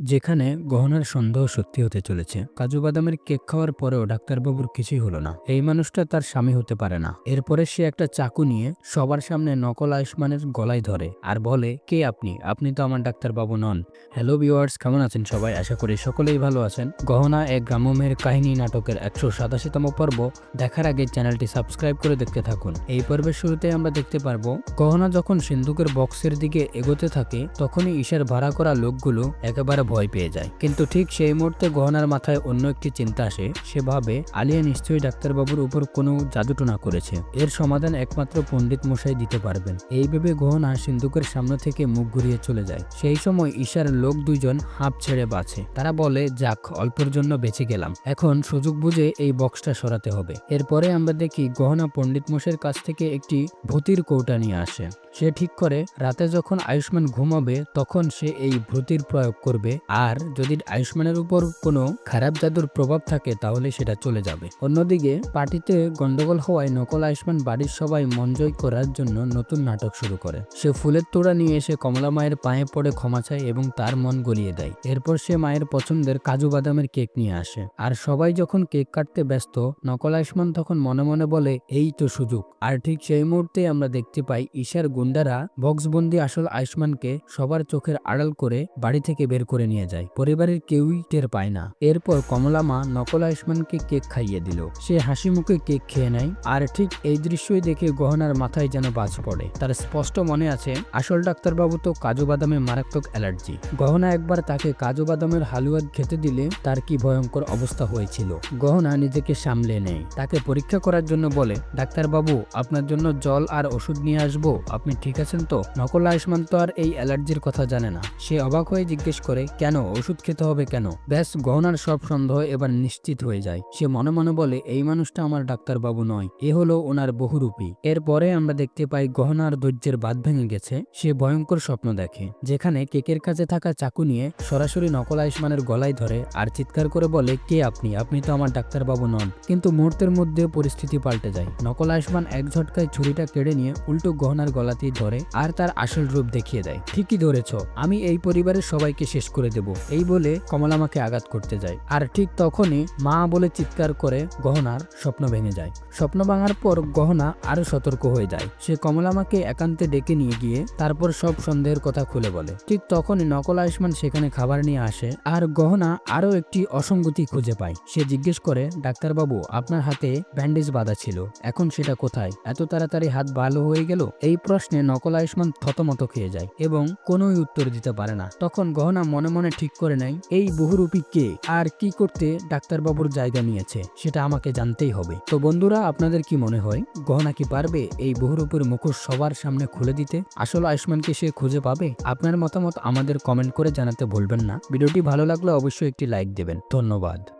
যেখানে গহনার সন্দেহ সত্যি হতে চলেছে। কাজু বাদামের কেক খাওয়ার পরেও ডাক্তারবাবুর কিছুই হলো না। এই মানুষটা তার স্বামী হতে পারে না। এরপরে সে একটা চাকু নিয়ে সবার সামনে নকল আয়ুষ্মানের গলায় ধরে আর বলে, কে আপনি? আপনি তো আমার ডাক্তারবাবু নন। হ্যালো ভিওয়ার্স কেমন আছেন সবাই? আশা করি সকলেই ভালো আছেন। গহনা এক গ্রাম্যমের কাহিনী নাটকের একশো সাতাশিতম পর্ব। দেখার আগে চ্যানেলটি সাবস্ক্রাইব করে দেখতে থাকুন। এই পর্বের শুরুতে আমরা দেখতে পারব, গহনা যখন সিন্ধুকের বক্সের দিকে এগোতে থাকে, তখনই ঈশার ভাড়া করা লোকগুলো একেবারে ভয় পেয়ে যায়। কিন্তু ঠিক সেই মুহূর্তে গহনার মাথায় অন্য একটি চিন্তা আসে, সে ভাবে আলিয়া নিশ্চয়ই ডাক্তারবাবুর উপর কোনো জাদুটনা করেছে। এর সমাধান একমাত্র পণ্ডিত মশাই দিতে পারবেন। এই ভেবে গহনা সিন্ধুকের সামনে থেকে মুখ ঘুরিয়ে চলে যায়। সেই সময় ঈশার লোক দুইজন হাঁপ ছেড়ে বাঁচে। তারা বলে, যাক, অল্পের জন্য বেঁচে গেলাম। এখন সুযোগ বুঝে এই বক্সটা সরাতে হবে। এরপরে আমরা দেখি গহনা পণ্ডিত মশাইয়ের কাছ থেকে একটি ভূতির কৌটা নিয়ে আসে। সে ঠিক করে, রাতে যখন আয়ুষ্মান ঘুমাবে, তখন সে এই ভূতির প্রয়োগ করবে। আর যদি আয়ুষ্মানের উপর কোনো খারাপ জাদুর প্রভাব থাকে, তাহলে সেটা চলে যাবে। অন্যদিকে, পার্টিতে গন্ডগোল হওয়ায় নকল আয়ুষ্মান বাড়ির সবাই মন জয় করার জন্য নতুন নাটক শুরু করে। সে ফুলের তোড়া নিয়ে এসে কমলা মায়ের পায়ে পড়ে ক্ষমা চায় এবং তার মন গলিয়ে দেয়। এরপর সে মায়ের পছন্দের কাজু বাদামের কেক নিয়ে আসে। আর সবাই যখন কেক কাটতে ব্যস্ত, নকল আয়ুষ্মান তখন মনে মনে বলে, এই তো সুযোগ। আর ঠিক সেই মুহূর্তে আমরা দেখতে পাই, ঈশার গুন্ডারা বক্সবন্দি আসল আয়ুষ্মানকে সবার চোখের আড়াল করে বাড়ি থেকে বের করে নিয়ে যায়। পরিবারের কেউই টের পায় না। এরপর কমলা মা নকল আয়ুষ্মানকে কেক খাইয়ে দিল। সে হাসি মুখে কেক খেয়ে নেয়। আর ঠিক এই দৃশ্যই দেখে গহনার মাথায় যেন বাজ পড়ে। তার স্পষ্ট মনে আছে, আসল ডাক্তারবাবু তো কাজু বাদামে মারাত্মক অ্যালার্জি। গহনা একবার তাকে কাজু বাদামের হালুয়া খেতে দিলে তার কি ভয়ঙ্কর অবস্থা হয়েছিল। গহনা নিজেকে সামলে নেয়। তাকে পরীক্ষা করার জন্য বলে, ডাক্তারবাবু, আপনার জন্য জল আর ওষুধ নিয়ে আসব। আপনি ঠিক আছেন তো? নকল আয়ুষ্মান তো আর এই অ্যালার্জির কথা জানে না। সে অবাক হয়ে জিজ্ঞেস করে কেন, ওষুধ খেতে হবে কেন? ব্যাস, গহনার সব সন্দেহ এবার নিশ্চিত হয়ে যায়। সে মনে মনে বলে, এই মানুষটা আমার ডাক্তারবাবু নয়, এ হলো ওনার বহুরূপী। এরপরে আমরা দেখতে পাই, গহনার ধৈর্যের বাদ ভেঙে গেছে। সে ভয়ঙ্কর স্বপ্ন দেখে, যেখানে কেকের কাছে থাকা চাকু নিয়ে সরাসরি নকল আয়ুষ্মানের গলায় ধরে আর চিৎকার করে বলে, কে আপনি? আপনি তো আমার ডাক্তারবাবু নন। কিন্তু মুহূর্তের মধ্যে পরিস্থিতি পাল্টে যায়। নকল আয়ুষ্মান এক ঝটকায় ছুরিটা কেড়ে নিয়ে উল্টো গহনার গলাতেই ধরে আর তার আসল রূপ দেখিয়ে দেয়। ঠিকই ধরেছ, আমি এই পরিবারের সবাইকে শেষ করে দেব। এই বলে কমলা আমাকে আঘাত করতে যায়। আর ঠিক তখনই মা বলে চিৎকার করে গহনার স্বপ্ন ভেঙে যায়। স্বপ্ন ভাঙার পর গহনা আরও সতর্ক হয়ে যায়। সে কমলামাকে একান্তে ডেকে নিয়ে গিয়ে তারপর সব সন্দেহের কথা খুলে বলে। ঠিক তখনই নকল আয়ুষ্মান সেখানে খাবার নিয়ে আসে আর গহনা আরও একটি অসঙ্গতি খুঁজে পায়। সে জিজ্ঞেস করে, ডাক্তারবাবু, আপনার হাতে ব্যান্ডেজ বাঁধা ছিল। এখন সেটা কোথায়? এত তাড়াতাড়ি হাত ভালো হয়ে গেল? এই প্রশ্নে নকল আয়ুষ্মান থতমত খেয়ে যায় এবং কোনোই উত্তর দিতে পারে না। তখন গহনা মনে মনে ঠিক করে নেয় এই বহুরূপী কে? আর কি করতে ডাক্তারবাবুর জায়গা নিয়েছে, সেটা আমাকে জানতেই হবে। তো বন্ধুরা, আপনাদের কি মনে হয়, গহনা কি পারবে এই বহুরূপীর মুখোশ সবার সামনে খুলে দিতে? আসলে আয়ুষ্মানকে সে খুঁজে পাবে? আপনার মতামত আমাদের কমেন্ট করে জানাতে ভুলবেন না। ভিডিওটি ভালো লাগলে অবশ্যই একটি লাইক দেবেন। ধন্যবাদ।